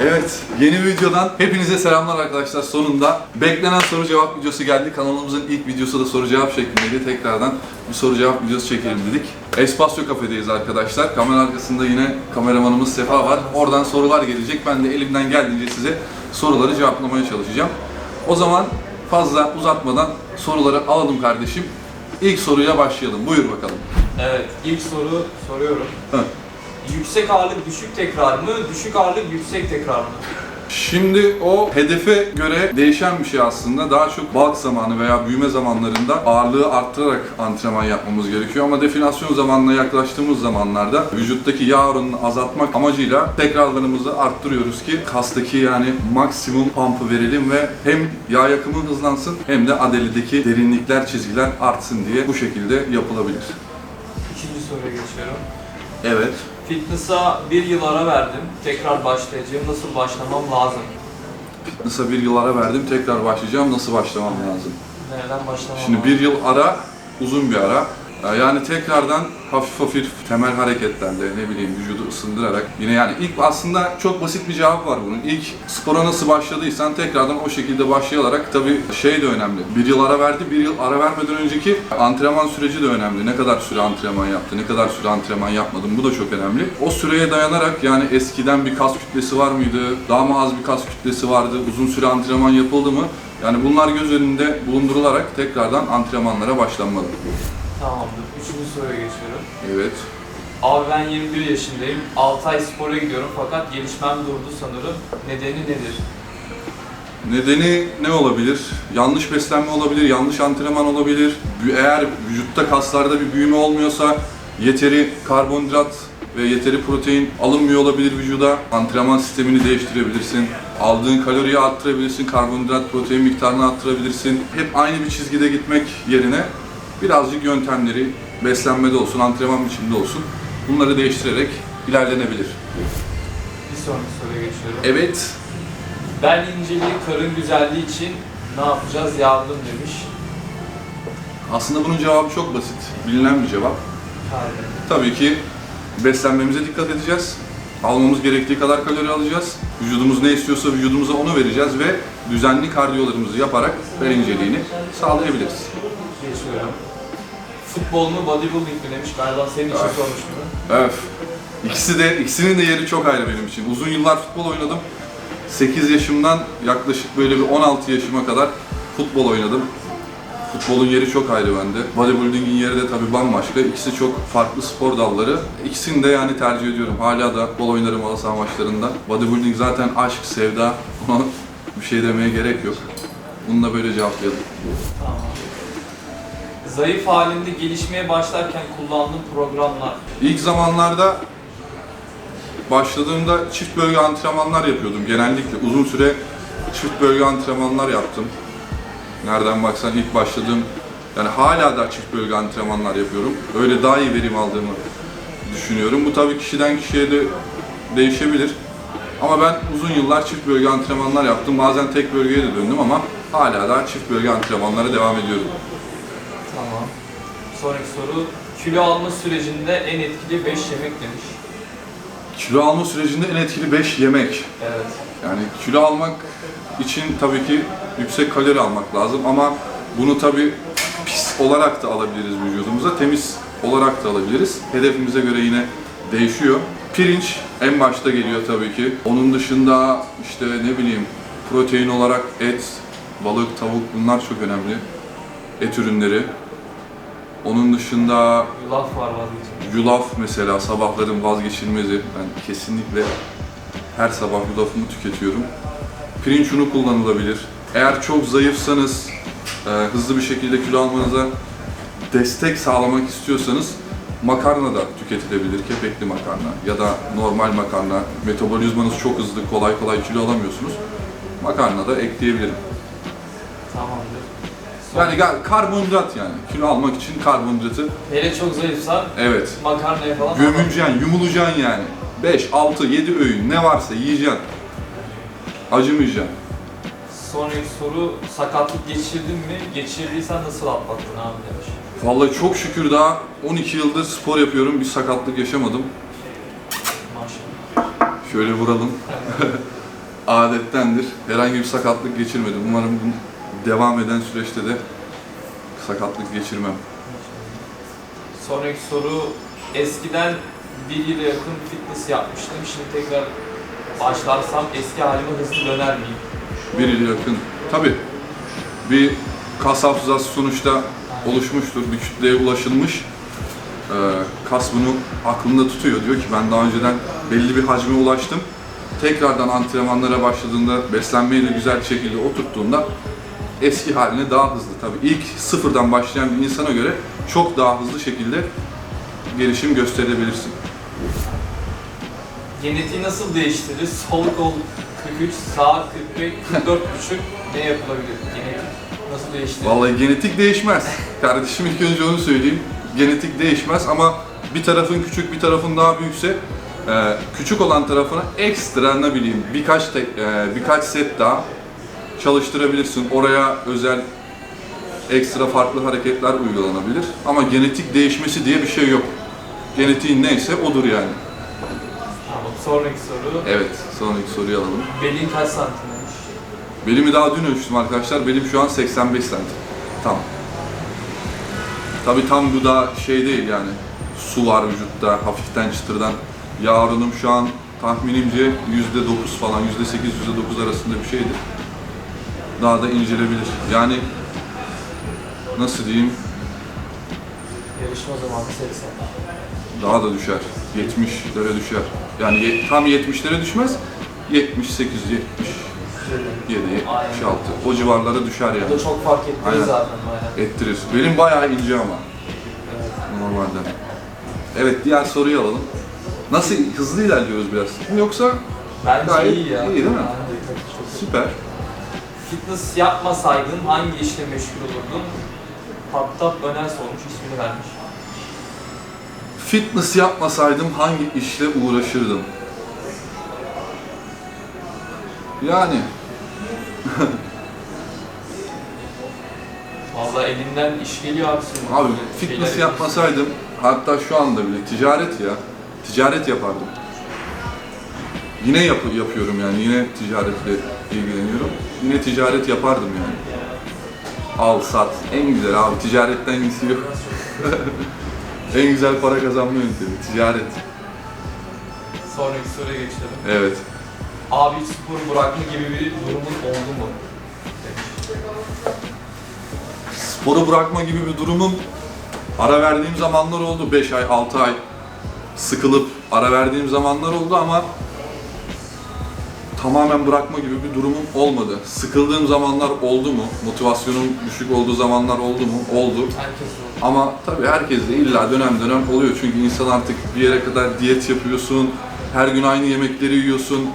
Evet, yeni videodan hepinize selamlar arkadaşlar. Sonunda beklenen soru cevap videosu geldi. Kanalımızın ilk videosu da soru cevap şeklindeydi. Tekrardan bir soru cevap videosu çekelim dedik. Espasyo kafedeyiz arkadaşlar. Kamera arkasında yine kameramanımız Sefa var. Oradan sorular gelecek. Ben de elimden geldiğince size soruları cevaplamaya çalışacağım. O zaman fazla uzatmadan soruları alalım kardeşim. İlk soruya başlayalım. Buyur bakalım. Evet, ilk soru soruyorum. Heh. Yüksek ağırlık düşük tekrar mı, düşük ağırlık yüksek tekrar mı? Şimdi o hedefe göre değişen bir şey aslında. Daha çok balk zamanı veya büyüme zamanlarında ağırlığı arttırarak antrenman yapmamız gerekiyor. Ama definasyon zamanına yaklaştığımız zamanlarda vücuttaki yağ oranını azaltmak amacıyla tekrarlarımızı arttırıyoruz ki kastaki yani maksimum pump'ı verelim ve hem yağ yakımı hızlansın hem de adelideki derinlikler, çizgiler artsın diye bu şekilde yapılabilir. İkinci soruya geçiyorum. Evet. Fitness'a bir yıl ara verdim. Tekrar başlayacağım. Nasıl başlamam lazım? Fitness'a bir yıl ara verdim. Tekrar başlayacağım. Nasıl başlamam lazım? Nereden başlamam Şimdi lazım? bir yıl ara, uzun bir ara. Ee, Yani tekrardan hafif hafif temel hareketlerle ne bileyim vücudu ısındırarak yine yani ilk aslında çok basit bir cevap var bunun. İlk spora nasıl başladıysan tekrardan o şekilde başlayarak tabii şey de önemli. Bir yıl ara verdi, bir yıl ara vermeden önceki antrenman süreci de önemli. Ne kadar süre antrenman yaptı, ne kadar süre antrenman yapmadım bu da çok önemli. O süreye dayanarak yani eskiden bir kas kütlesi var mıydı, daha mı az bir kas kütlesi vardı, uzun süre antrenman yapıldı mı? Yani bunlar göz önünde bulundurularak tekrardan antrenmanlara başlanmalı. Tamamdır. Üçüncü soruya geçiyorum. Evet. Abi ben 21 yaşındayım. 6 ay spora gidiyorum fakat gelişmem durdu sanırım. Nedeni nedir? Nedeni ne olabilir? Yanlış beslenme olabilir, yanlış antrenman olabilir. Eğer vücutta kaslarda bir büyüme olmuyorsa yeteri karbonhidrat ve yeteri protein alınmıyor olabilir vücuda. Antrenman sistemini değiştirebilirsin. Aldığın kaloriyi arttırabilirsin, karbonhidrat, protein miktarını arttırabilirsin. Hep aynı bir çizgide gitmek yerine birazcık yöntemleri beslenmede olsun, antrenman biçiminde olsun bunları değiştirerek ilerlenebilir. Bir sonraki soruya geçiyorum. Evet, Bel inceliği karın güzelliği için ne yapacağız yardım demiş. aslında bunun cevabı çok basit, bilinen bir cevap. Karın. Tabii ki beslenmemize dikkat edeceğiz. Almamız gerektiği kadar kalori alacağız. Vücudumuz ne istiyorsa vücudumuza onu vereceğiz ve düzenli kardiyolarımızı yaparak bel inceliğini sağlayabiliriz. Geçiyorum. Futbol mu bodybuilding mi demiş. Galiba senin için Evet. sormuş bunu. Öf. İkisi de, ikisinin de yeri çok ayrı benim için. Uzun yıllar futbol oynadım. 8 yaşımdan yaklaşık böyle bir 16 yaşıma kadar futbol oynadım. Futbolun yeri çok ayrı bende. Bodybuilding'in yeri de tabii bambaşka. İkisi çok farklı spor dalları. İkisini de yani tercih ediyorum. Hala da futbol oynarım halı saha maçlarında. Bodybuilding zaten aşk, sevda. Ona bir şey demeye gerek yok. Bunu da böyle cevaplayalım. Tamam. Zayıf halinde gelişmeye başlarken kullandığım programlar. İlk zamanlarda başladığımda çift bölge antrenmanlar yapıyordum. Genellikle uzun süre çift bölge antrenmanlar yaptım. Nereden baksan ilk başladığım yani hala da çift bölge antrenmanlar yapıyorum. Öyle daha iyi verim aldığımı düşünüyorum. Bu tabii kişiden kişiye de değişebilir. Ama ben uzun yıllar çift bölge antrenmanlar yaptım. Bazen tek bölgeye de döndüm ama hala da çift bölge antrenmanlara devam ediyorum. Tamam. Sonraki soru. Kilo alma sürecinde en etkili 5 yemek demiş. Kilo alma sürecinde en etkili 5 yemek. Evet. Yani kilo almak için tabii ki yüksek kalori almak lazım ama bunu tabii pis olarak da alabiliriz vücudumuza, temiz olarak da alabiliriz. Hedefimize göre yine değişiyor. Pirinç en başta geliyor tabii ki. Onun dışında işte ne bileyim protein olarak et, balık, tavuk bunlar çok önemli. Et ürünleri. Onun dışında Yulaf var vazgeçilmez. Yulaf mesela sabahların vazgeçilmezi. Ben kesinlikle her sabah yulafımı tüketiyorum. Pirinç unu kullanılabilir. Eğer çok zayıfsanız, e, hızlı bir şekilde kilo almanıza destek sağlamak istiyorsanız makarna da tüketilebilir. Kepekli makarna ya da normal makarna. Metabolizmanız çok hızlı, kolay kolay kilo alamıyorsunuz. Makarna da ekleyebilirim. Tamamdır. Yani karbonhidrat yani. Kilo almak için karbonhidratı Hele çok zayıfsan evet makarnaya falan Gömüleceksin, yumulacaksın yani. 5, 6, 7 öğün ne varsa yiyeceksin. Acımayacaksın. Sonraki soru sakatlık geçirdin mi? Geçirdiysen nasıl atlattın abi demiş. Vallahi çok şükür daha 12 yıldır spor yapıyorum. Bir sakatlık yaşamadım. Maşallah. Şöyle vuralım. adettendir. Herhangi bir sakatlık geçirmedim. Umarım bu devam eden süreçte de sakatlık geçirmem. Sonraki soru eskiden bir yıla yakın fitness yapmıştım. Şimdi tekrar başlarsam eski halime hızlı döner miyim? Bir yıl yakın. Tabii bir kas hafızası sonuçta oluşmuştur. Bir kütleye ulaşılmış. Ee, kas bunu aklında tutuyor. Diyor ki ben daha önceden belli bir hacme ulaştım. Tekrardan antrenmanlara başladığında, beslenmeyi de güzel bir şekilde oturttuğunda eski haline daha hızlı. Tabii ilk sıfırdan başlayan bir insana göre çok daha hızlı şekilde gelişim gösterebilirsin. Genetiği nasıl değiştirir? Sol kol 43, sağ 45, 44 buçuk ne yapılabilir? Genetik nasıl değiştirir? Vallahi genetik değişmez. Kardeşim ilk önce onu söyleyeyim. Genetik değişmez ama bir tarafın küçük bir tarafın daha büyükse e, küçük olan tarafına ekstra ne bileyim birkaç tek, e, birkaç set daha çalıştırabilirsin. Oraya özel ekstra farklı hareketler uygulanabilir. Ama genetik değişmesi diye bir şey yok. Genetiğin neyse odur yani. Tamam. Sonraki soru. Evet, sonraki soruyu alalım. Belin kaç santimmiş? Belimi daha dün ölçtüm arkadaşlar. Belim şu an 85 santim. Tam. Tabi tam bu da şey değil yani. Su var vücutta, hafiften çıtırdan. Yağ oranım şu an tahminimce %9 falan, %8, %9 arasında bir şeydir. Daha da incelebilir. Yani nasıl diyeyim, Yarışma zamanı 80. daha da düşer. 70'lere düşer. Yani tam 70'lere düşmez. 78, 70, 7, 76. O civarlara düşer yani. Bu da çok fark ettirir Aynen. zaten aynen. Ettirir. Benim bayağı ince ama Evet. normalde. Evet diğer soruyu alalım. Nasıl hızlı ilerliyoruz biraz? Yoksa Bence Gayet iyi ya. iyi değil mi? Süper. Fitness yapmasaydın hangi işle meşgul olurdun? Taptap Öner sormuş, ismini vermiş. Fitness yapmasaydım hangi işle uğraşırdım? Yani Vallahi elinden iş geliyor abi senin. abi Böyle fitness şeyler yapmasaydım hatta şu anda bile ticaret ya. Ticaret yapardım. Yine yap yapıyorum yani yine ticaretle ilgileniyorum. Yine ticaret yapardım yani. Al sat en güzel abi ticaretten iyisi yok. en güzel para kazanma yöntemi ticaret. Sonraki soruya geçelim. Evet. Abi hiç spor bırakma gibi bir durumun oldu mu? Sporu bırakma gibi bir durumum ara verdiğim zamanlar oldu. 5 ay, 6 ay sıkılıp ara verdiğim zamanlar oldu ama tamamen bırakma gibi bir durumum olmadı. Sıkıldığım zamanlar oldu mu? Motivasyonum düşük olduğu zamanlar oldu mu? Oldu. Ama tabii herkes de illa dönem dönem oluyor. Çünkü insan artık bir yere kadar diyet yapıyorsun, her gün aynı yemekleri yiyorsun.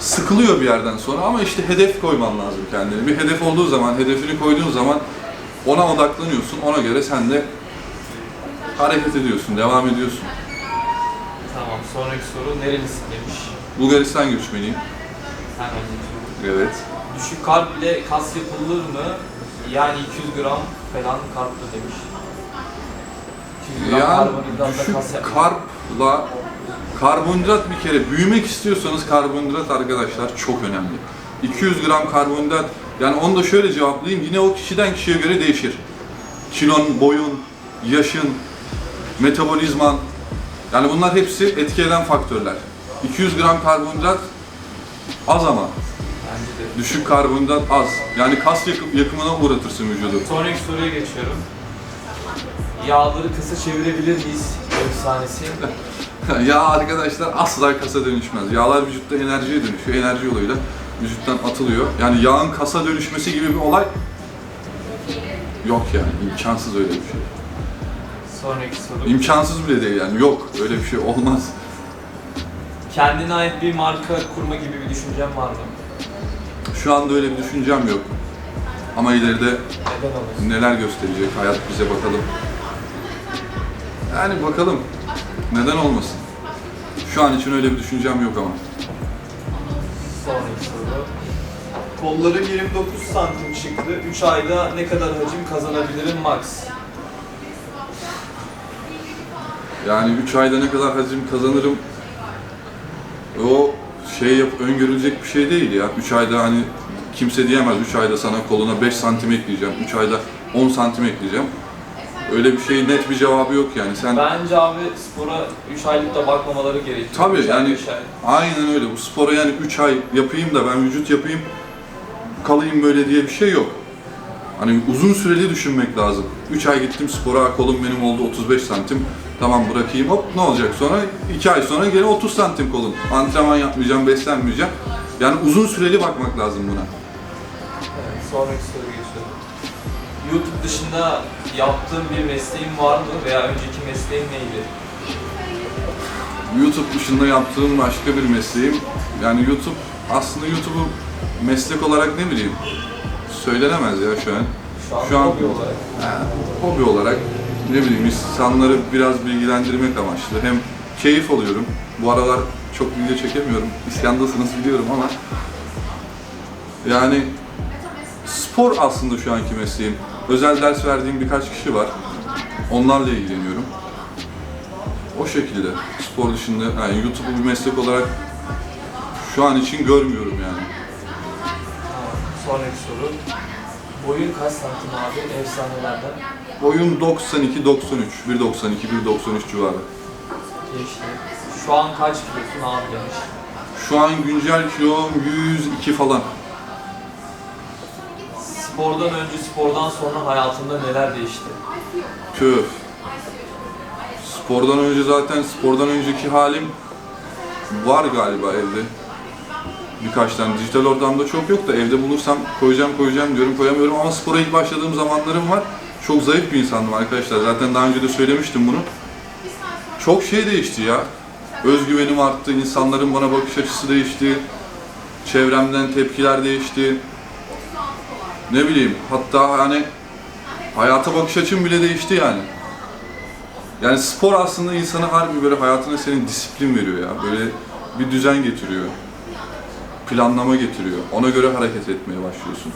Sıkılıyor bir yerden sonra ama işte hedef koyman lazım kendine. Bir hedef olduğu zaman, hedefini koyduğun zaman ona odaklanıyorsun. Ona göre sen de hareket ediyorsun, devam ediyorsun. Tamam, sonraki soru nerelisin demiş. Bulgaristan göçmeniyim. Hemen geçiyorum. Evet. Düşük karp ile kas yapılır mı? Yani 200 gram falan karplı demiş. 200 gram Yani karbonhidratla düşük kas karpla karbonhidrat bir kere büyümek istiyorsanız karbonhidrat arkadaşlar çok önemli. 200 gram karbonhidrat yani onu da şöyle cevaplayayım yine o kişiden kişiye göre değişir. Kilon, boyun, yaşın, metabolizman yani bunlar hepsi etki eden faktörler. 200 gram karbonhidrat az ama düşük karbonhidrat az. Yani kas yakı- yakımına uğratırsın vücudu. Sonraki soruya geçiyorum. Yağları kısa çevirebilir miyiz? Efsanesi. Yağ arkadaşlar asla kasa dönüşmez. Yağlar vücutta enerjiye dönüşüyor. Enerji yoluyla vücuttan atılıyor. Yani yağın kasa dönüşmesi gibi bir olay yok yani. imkansız öyle bir şey. Sonraki soru. İmkansız bile değil yani. Yok öyle bir şey olmaz. Kendine ait bir marka kurma gibi bir düşüncen var mı? Şu anda öyle bir düşüncem yok. Ama ileride Neden olmasın? neler gösterecek hayat bize bakalım. Yani bakalım. Neden olmasın? Şu an için öyle bir düşüncem yok ama. Sonraki soru. Kollarım 29 santim çıktı. 3 ayda ne kadar hacim kazanabilirim max? Yani 3 ayda ne kadar hacim kazanırım o şey yap, öngörülecek bir şey değil ya. 3 ayda hani kimse diyemez 3 ayda sana koluna 5 santim ekleyeceğim, 3 ayda 10 santim ekleyeceğim. Öyle bir şey net bir cevabı yok yani. Sen Bence abi spora 3 aylıkta bakmamaları gerekiyor. Tabii, Üç ay, yani- ay. aynen öyle. Bu spora yani 3 ay yapayım da ben vücut yapayım kalayım böyle diye bir şey yok. Hani uzun süreli düşünmek lazım. 3 ay gittim spora, kolum benim oldu 35 santim. Tamam bırakayım hop ne olacak sonra? 2 ay sonra gene 30 santim kolun. Antrenman yapmayacağım, beslenmeyeceğim. Yani uzun süreli bakmak lazım buna. Evet, sonraki soru geçiyorum. YouTube dışında yaptığın bir mesleğin var mı veya önceki mesleğin neydi? YouTube dışında yaptığım başka bir mesleğim, yani YouTube, aslında YouTube'u meslek olarak ne bileyim, söylenemez ya şu an. Şu an, hobi olarak. Yani hobi olarak ne bileyim insanları biraz bilgilendirmek amaçlı. Hem keyif alıyorum. Bu aralar çok video çekemiyorum. İsyandasınız biliyorum ama yani spor aslında şu anki mesleğim. Özel ders verdiğim birkaç kişi var. Onlarla ilgileniyorum. O şekilde. Spor dışında yani YouTube'u bir meslek olarak şu an için görmüyorum yani. Sonraki soru. Boyun kaç santim abi efsanelerden? Boyum 92 93, 192 193 civarı. Geçti. Şu an kaç kilosun abi demiş. Şu an güncel kilom 102 falan. Spordan önce, spordan sonra hayatında neler değişti? Köf. Spordan önce zaten spordan önceki halim var galiba evde. Birkaç tane dijital ortamda çok yok da evde bulursam koyacağım koyacağım diyorum koyamıyorum ama spora ilk başladığım zamanlarım var. Çok zayıf bir insandım arkadaşlar. Zaten daha önce de söylemiştim bunu. Çok şey değişti ya. Özgüvenim arttı, insanların bana bakış açısı değişti. Çevremden tepkiler değişti. Ne bileyim, hatta hani hayata bakış açım bile değişti yani. Yani spor aslında insana harbi böyle hayatına senin disiplin veriyor ya. Böyle bir düzen getiriyor. Planlama getiriyor. Ona göre hareket etmeye başlıyorsun.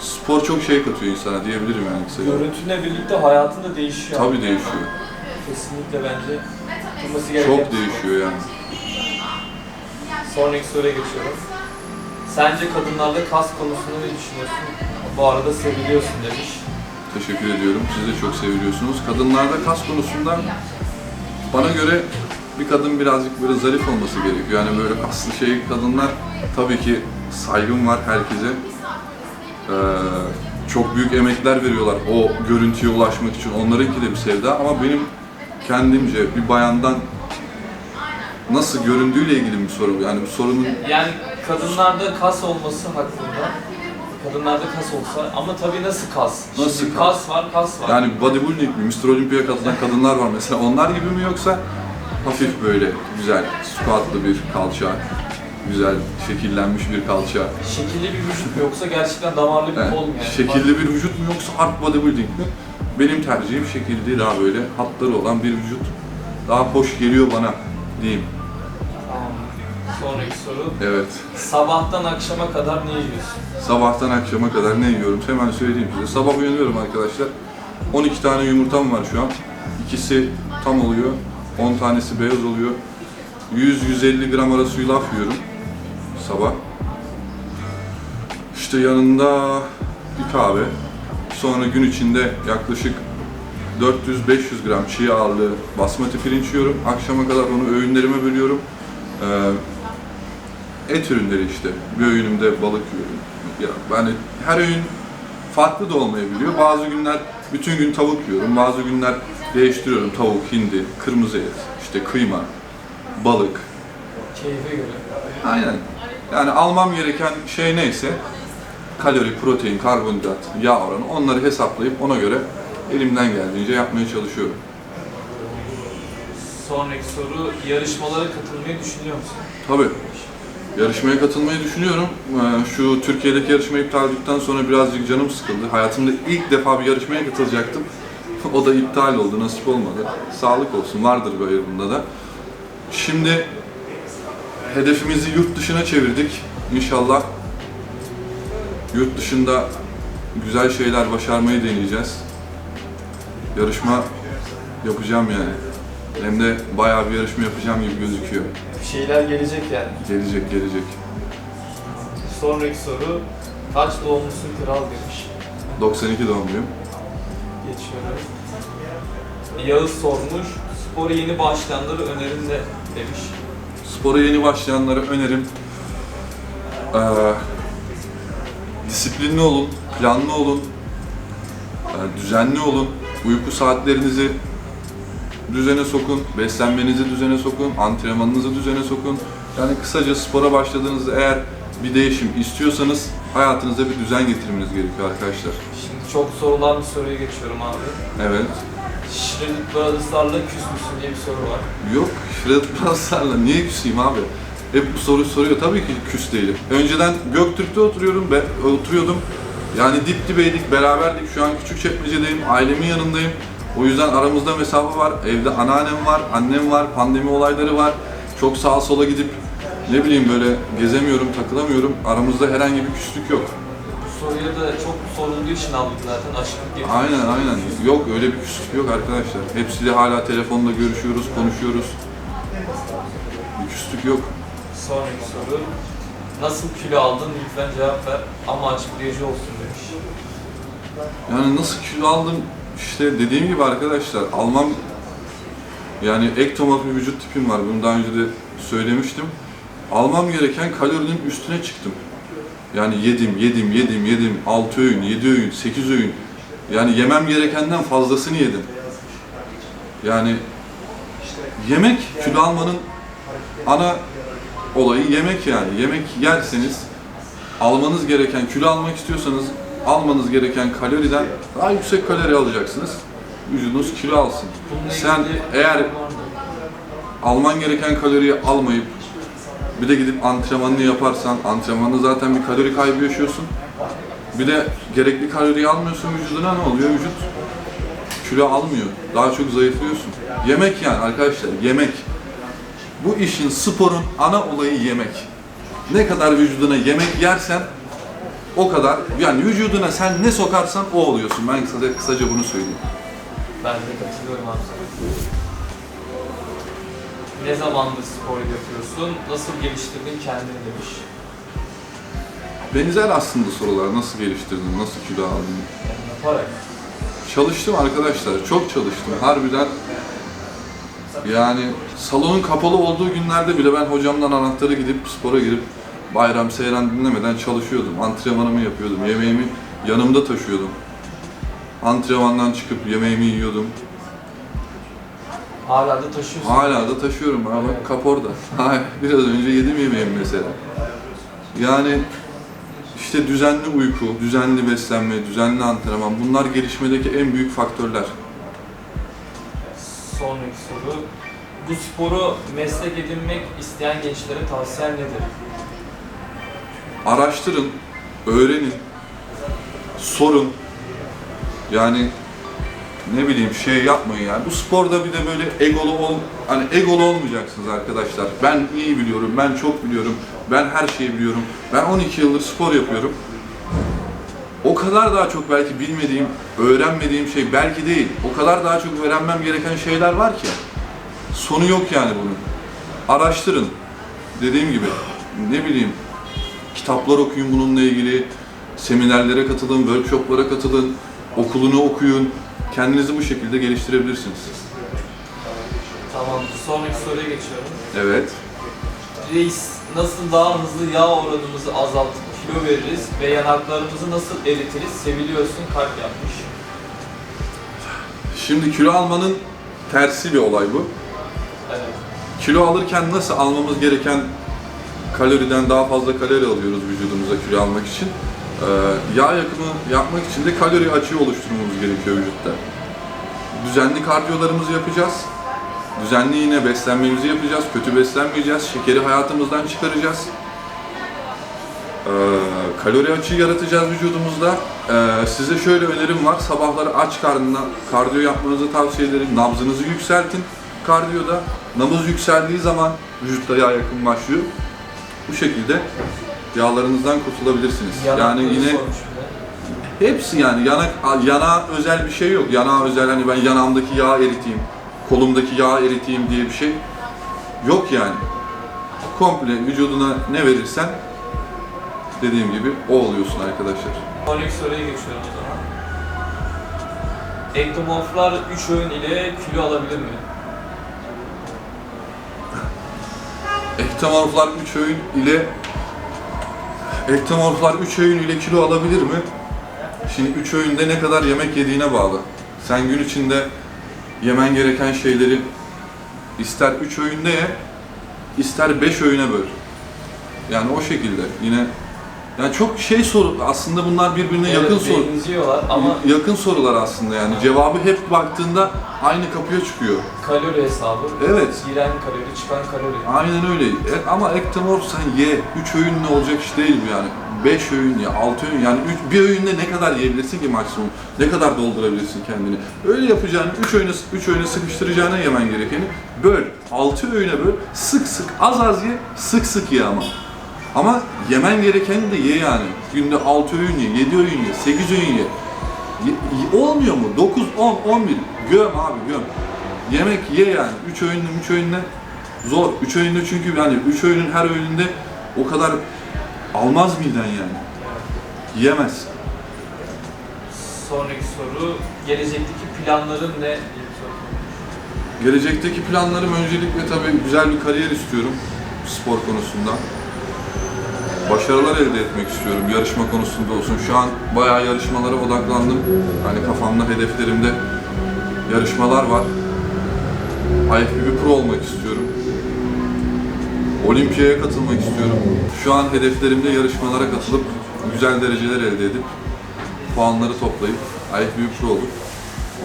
Spor çok şey katıyor insana diyebilirim yani kısaca. Görüntünle birlikte hayatın da değişiyor. Tabii değişiyor. Kesinlikle bence gereken. Çok değişiyor yani. Sonraki soruya geçiyorum. Sence kadınlarda kas konusunda ne düşünüyorsun? Bu arada seviliyorsun demiş. Teşekkür ediyorum. Siz de çok seviliyorsunuz. Kadınlarda kas konusunda bana göre bir kadın birazcık böyle zarif olması gerekiyor. Yani böyle kaslı şey kadınlar tabii ki saygım var herkese. Ee, çok büyük emekler veriyorlar o görüntüye ulaşmak için. Onlarınki de bir sevda ama benim kendimce bir bayandan nasıl göründüğüyle ilgili bir soru. Yani bu sorunun Yani kadınlarda kas olması hakkında kadınlarda kas olsa ama tabii nasıl kas? Nasıl Şimdi kas? kas var, kas var. Yani bodybuilding mi, Mr. Olympia katılan kadınlar var mesela. Onlar gibi mi yoksa hafif böyle güzel, squatlı bir kalça, güzel şekillenmiş bir kalça. Şekilli bir vücut mu yoksa gerçekten damarlı bir kol mu yani? şekilli bir vücut mu yoksa hard bodybuilding mi? Benim tercihim şekilli, daha böyle hatları olan bir vücut. Daha hoş geliyor bana diyeyim. Tamam. Sonraki soru. Evet. Sabahtan akşama kadar ne yiyorsun? Sabahtan akşama kadar ne yiyorum? Hemen söyleyeyim size. Sabah uyanıyorum arkadaşlar. 12 tane yumurtam var şu an. İkisi tam oluyor. 10 tanesi beyaz oluyor. 100-150 gram arası yulaf yiyorum. Sabah. İşte yanında bir kahve. Sonra gün içinde yaklaşık 400-500 gram çiğ ağırlığı basmati pirinç yiyorum. Akşama kadar onu öğünlerime bölüyorum. Ee, et ürünleri işte. Bir öğünümde balık yiyorum. Ya yani her öğün farklı da olmayabiliyor. Bazı günler bütün gün tavuk yiyorum. Bazı günler değiştiriyorum. Tavuk, hindi, kırmızı et, işte kıyma, balık. Keyfe göre. Aynen. Yani almam gereken şey neyse kalori, protein, karbonhidrat, yağ oranı onları hesaplayıp ona göre elimden geldiğince yapmaya çalışıyorum. Sonraki soru. Yarışmalara katılmayı düşünüyor musun? Tabii. Yarışmaya katılmayı düşünüyorum. Ee, Şu Türkiye'deki yarışma iptal olduktan sonra birazcık canım sıkıldı. Hayatımda ilk defa bir yarışmaya katılacaktım. O da iptal oldu, nasip olmadı. Sağlık olsun, vardır böyle bunda da. Şimdi hedefimizi yurt dışına çevirdik. İnşallah yurt dışında güzel şeyler başarmayı deneyeceğiz. Yarışma yapacağım yani. Hem de bayağı bir yarışma yapacağım gibi gözüküyor. Bir şeyler gelecek yani. Gelecek gelecek. Sonraki soru. Kaç doğumlusun kral demiş. 92 doğumluyum. Yağız sormuş. Spora yeni başlayanları önerin de demiş. Spora yeni başlayanlara önerim eee, disiplinli olun, planlı olun, düzenli olun, uyku saatlerinizi düzene sokun, beslenmenizi düzene sokun, antrenmanınızı düzene sokun. Yani kısaca spora başladığınızda eğer bir değişim istiyorsanız hayatınıza bir düzen getirmeniz gerekiyor arkadaşlar. Şimdi çok sorulan bir soruya geçiyorum abi. Evet. Shredded Brothers'larla küs müsün diye bir soru var. Yok, Shredded Brothers'larla niye küseyim abi? Hep bu soruyu soruyor. Tabii ki küs değilim. Önceden Göktürk'te oturuyorum, be, oturuyordum. Yani dip dibeydik, beraberdik. Şu an Küçükçekmece'deyim, ailemin yanındayım. O yüzden aramızda mesafe var. Evde anneannem var, annem var, pandemi olayları var. Çok sağa sola gidip ne bileyim böyle gezemiyorum, takılamıyorum. Aramızda herhangi bir küslük yok. Soruya da çok sorulduğu için aldık zaten aşklık diye. Aynen aynen. Yok öyle bir küslük yok arkadaşlar. Hepsiyle hala telefonda görüşüyoruz, konuşuyoruz. Bir küslük yok. Sonraki soru. Nasıl kilo aldın lütfen cevap ver ama açıklayıcı olsun demiş. Yani nasıl kilo aldım işte dediğim gibi arkadaşlar almam yani ektomat bir vücut tipim var bunu daha önce de söylemiştim. Almam gereken kalorinin üstüne çıktım. Yani yedim, yedim, yedim, yedim. 6 öğün, 7 öğün, 8 öğün. Yani yemem gerekenden fazlasını yedim. Yani yemek kilo almanın ana olayı yemek yani. Yemek yerseniz almanız gereken, kilo almak istiyorsanız almanız gereken kaloriden daha yüksek kalori alacaksınız. Vücudunuz kilo alsın. Sen eğer alman gereken kaloriyi almayıp bir de gidip antrenmanını yaparsan antrenmanda zaten bir kalori kaybı yaşıyorsun. Bir de gerekli kaloriyi almıyorsun vücuduna ne oluyor? Vücut kilo almıyor. Daha çok zayıflıyorsun. Yemek yani arkadaşlar yemek. Bu işin sporun ana olayı yemek. Ne kadar vücuduna yemek yersen o kadar yani vücuduna sen ne sokarsan o oluyorsun. Ben kısaca, kısaca bunu söyleyeyim. Ben de katılıyorum abi. Ne zamandır spor yapıyorsun? Nasıl geliştirdin kendini demiş. Benzer aslında sorular. Nasıl geliştirdin? Nasıl kilo aldın? Yani yaparak. Çalıştım arkadaşlar. Çok çalıştım. Harbiden yani salonun kapalı olduğu günlerde bile ben hocamdan anahtarı gidip spora girip bayram seyran dinlemeden çalışıyordum. Antrenmanımı yapıyordum. Yemeğimi yanımda taşıyordum. Antrenmandan çıkıp yemeğimi yiyordum. Hala da taşıyorsun. Hala da taşıyorum. Ha bak kap orada. Ha, Biraz önce yedim yemeğimi mesela. Yani işte düzenli uyku, düzenli beslenme, düzenli antrenman bunlar gelişmedeki en büyük faktörler. Sonraki soru. Bu sporu meslek edinmek isteyen gençlere tavsiyen nedir? Araştırın, öğrenin, sorun. Yani ne bileyim şey yapmayın yani. Bu sporda bir de böyle egolu ol, hani egolu olmayacaksınız arkadaşlar. Ben iyi biliyorum, ben çok biliyorum, ben her şeyi biliyorum. Ben 12 yıldır spor yapıyorum. O kadar daha çok belki bilmediğim, öğrenmediğim şey belki değil. O kadar daha çok öğrenmem gereken şeyler var ki. Sonu yok yani bunun. Araştırın. Dediğim gibi ne bileyim kitaplar okuyun bununla ilgili, seminerlere katılın, workshoplara katılın, okulunu okuyun. Kendinizi bu şekilde geliştirebilirsiniz. Tamam. Sonraki soruya geçiyorum. Evet. Reis, nasıl daha hızlı yağ oranımızı azaltıp kilo veririz ve yanaklarımızı nasıl eritiriz? Seviliyorsun kalp yapmış. Şimdi kilo almanın tersi bir olay bu. Evet. Kilo alırken nasıl almamız gereken kaloriden daha fazla kalori alıyoruz vücudumuza kilo almak için. Ee, yağ yakımı yapmak için de kalori açığı oluşturmamız gerekiyor vücutta. Düzenli kardiyolarımızı yapacağız. Düzenli yine beslenmemizi yapacağız. Kötü beslenmeyeceğiz. Şekeri hayatımızdan çıkaracağız. Ee, kalori açığı yaratacağız vücudumuzda. Ee, size şöyle önerim var. Sabahları aç karnına kardiyo yapmanızı tavsiye ederim. Nabzınızı yükseltin kardiyoda. Nabız yükseldiği zaman vücutta yağ yakım başlıyor. Bu şekilde yağlarınızdan kurtulabilirsiniz. yani Yanakları yine hepsi yani yanak yana özel bir şey yok. Yana özel hani ben yanağımdaki yağı eriteyim. kolumdaki yağ eriteyim diye bir şey yok yani. Komple vücuduna ne verirsen dediğim gibi o oluyorsun arkadaşlar. Sonraki soruya geçiyorum o zaman. Ektomorflar 3 öğün ile kilo alabilir mi? Ektomorflar 3 öğün ile Ektomorflar 3 öğün ile kilo alabilir mi? Şimdi 3 öğünde ne kadar yemek yediğine bağlı. Sen gün içinde yemen gereken şeyleri ister 3 öğünde ye, ister 5 öğüne böl. Yani o şekilde yine yani çok şey soru aslında bunlar birbirine yakın Evet, soru. benziyorlar ama Yakın sorular aslında yani. Cevabı hep baktığında aynı kapıya çıkıyor. kalori hesabı. Evet. Giren kalori, çıkan kalori. Aynen öyle. E, ama ektomorf sen ye. 3 öğün ne olacak iş değil bu yani. 5 öğün ya, 6 öğün yani üç, bir öğünde ne kadar yiyebilirsin ki maksimum? Ne kadar doldurabilirsin kendini? Öyle yapacağını 3 öğüne 3 öğüne sıkıştıracağına yemen gerekeni böl. 6 öğüne böl. Sık sık az az ye, sık sık ye ama. Ama yemen gerekeni de ye yani. Günde 6 öğün ye, 7 öğün ye, 8 öğün ye. Ye- Olmuyor mu? 9, 10, 11. Göm abi göm. Yemek ye yani. 3 öğünle 3 öğünle zor. 3 öğünde çünkü yani 3 öğünün her öğününde o kadar almaz miden yani. Yiyemez. Sonraki soru, gelecekteki planların ne? diye bir soru. Gelecekteki planlarım öncelikle tabii güzel bir kariyer istiyorum spor konusunda. Başarılar elde etmek istiyorum yarışma konusunda olsun. Şu an bayağı yarışmalara odaklandım. Hani kafamda hedeflerimde yarışmalar var. IFBB Pro olmak istiyorum. Olimpiyaya katılmak istiyorum. Şu an hedeflerimde yarışmalara katılıp güzel dereceler elde edip puanları toplayıp IFBB Pro olup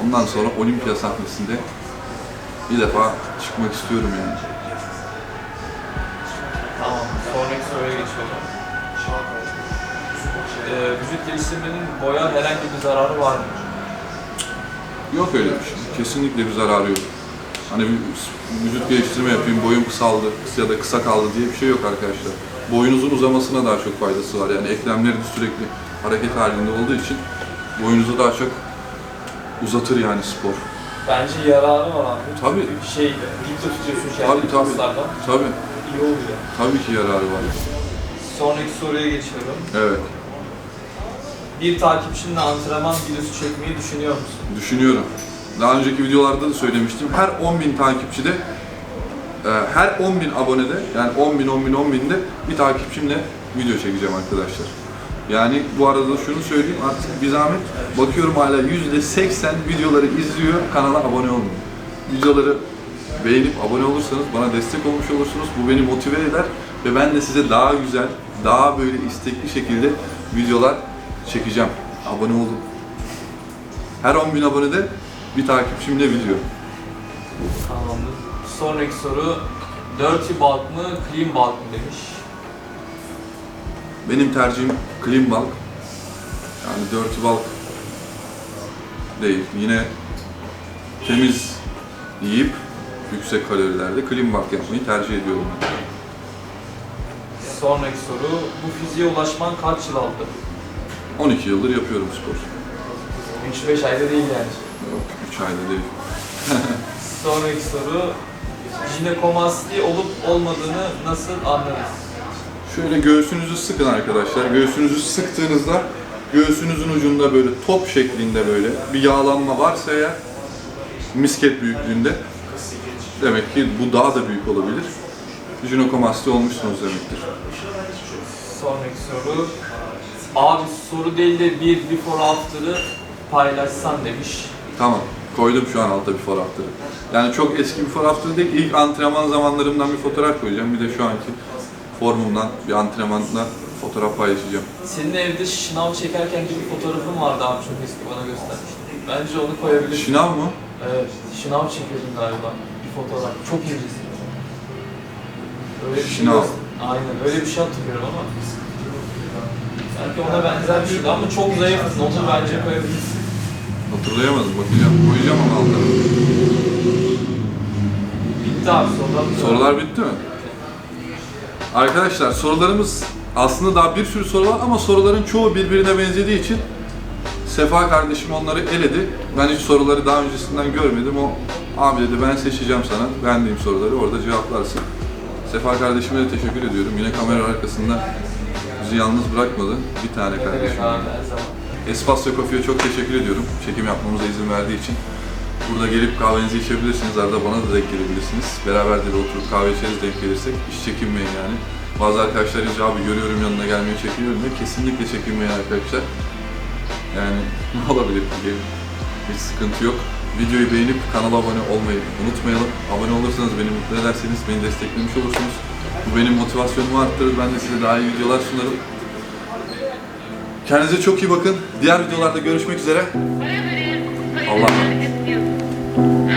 ondan sonra olimpiya sahnesinde bir defa çıkmak istiyorum yani. Tamam, sonraki soruya geçiyorum. Ee, vücut geliştirmenin boya herhangi bir zararı var mı? Yok öyle bir şey. Kesinlikle bir zararı yok. Hani bir vücut geliştirme yapayım, boyum kısaldı ya da kısa kaldı diye bir şey yok arkadaşlar. Boyunuzun uzamasına daha çok faydası var. Yani eklemleri de sürekli hareket halinde olduğu için boyunuzu daha çok uzatır yani spor. Bence yararı var abi. Tabii. Şey, dikte tutuyorsun Tabii, kendini tabii. kaslardan. Tabii, İyi oluyor. tabii ki yararı var. Sonraki soruya geçiyorum. Evet, Bir takipçinle antrenman videosu çekmeyi düşünüyor musun? düşünüyorum. Daha önceki videolarda da söylemiştim. Her 10.000 takipçide, e, her 10.000 abonede, yani 10.000, 10.000, 10.000'de bir takipçimle video çekeceğim arkadaşlar. Yani bu arada da şunu söyleyeyim artık bir zahmet bakıyorum hala %80 videoları izliyor, kanala abone olmuyor. Videoları beğenip abone olursanız bana destek olmuş olursunuz. Bu beni motive eder ve ben de size daha güzel, daha böyle istekli şekilde videolar çekeceğim. Abone olun. Her 10.000 abonede bir takipçimle video. Tamamdır. Sonraki soru, dirty bulk mı, clean bulk mı demiş. Benim tercihim clean bulk. Yani dirty bulk değil. Yine temiz yiyip yüksek kalorilerde clean bulk yapmayı tercih ediyorum. ben. Sonraki soru, bu fiziğe ulaşman kaç yıl aldı? 12 yıldır yapıyorum spor. 3-5 ayda değil yani. Yok, 3 ayda değil. Sonraki soru, jinekomasti olup olmadığını nasıl anlarız? Şöyle göğsünüzü sıkın arkadaşlar. Göğsünüzü sıktığınızda göğsünüzün ucunda böyle top şeklinde böyle bir yağlanma varsa eğer misket büyüklüğünde demek ki bu daha da büyük olabilir. Jinekomasti olmuşsunuz demektir. Sonraki soru, abi soru değil de bir before after'ı paylaşsan demiş. Tamam. Koydum şu an altta bir fotoğrafları. Yani çok eski bir fotoğraf değil. İlk antrenman zamanlarımdan bir fotoğraf koyacağım. Bir de şu anki formumdan bir antrenmanla fotoğraf paylaşacağım. Senin evde şınav çekerken bir fotoğrafın vardı abi çok eski bana göstermiştin. Bence onu koyabilirsin. Şınav mı? Evet, şınav çekiyordun galiba. Bir fotoğraf. Çok incesin. Öyle bir şey Şınav. yok. Aynen, öyle bir şey hatırlıyorum ama. Sanki ona benzer bir şeydi ama çok zayıfsın. Onu bence koyabilirsin. Hatırlayamadım. Bakacağım. Koyacağım ama altına. Bitti abi sorular. Sorular bitti mi? Arkadaşlar sorularımız aslında daha bir sürü soru var ama soruların çoğu birbirine benzediği için Sefa kardeşim onları eledi. Ben hiç soruları daha öncesinden görmedim. O Abi dedi ben seçeceğim sana. Beğendiğim soruları orada cevaplarsın. Sefa kardeşime de teşekkür ediyorum. Yine kamera arkasında bizi yalnız bırakmadı. Bir tane kardeşim. Espacio Coffee'ye çok teşekkür ediyorum. Çekim yapmamıza izin verdiği için. Burada gelip kahvenizi içebilirsiniz. Arada bana da denk gelebilirsiniz. Beraber de oturup kahve içeriz denk gelirsek. Hiç çekinmeyin yani. Bazı arkadaşlar yazıyor abi görüyorum yanına gelmeye çekiniyorum diyor. Kesinlikle çekinmeyin arkadaşlar. Yani ne olabilir ki? Hiç sıkıntı yok. Videoyu beğenip kanala abone olmayı unutmayalım. Abone olursanız beni mutlu ederseniz beni desteklemiş olursunuz. Bu benim motivasyonumu arttırır. Ben de size daha iyi videolar sunarım. Kendinize çok iyi bakın. Diğer videolarda görüşmek üzere. Allah'a emanet.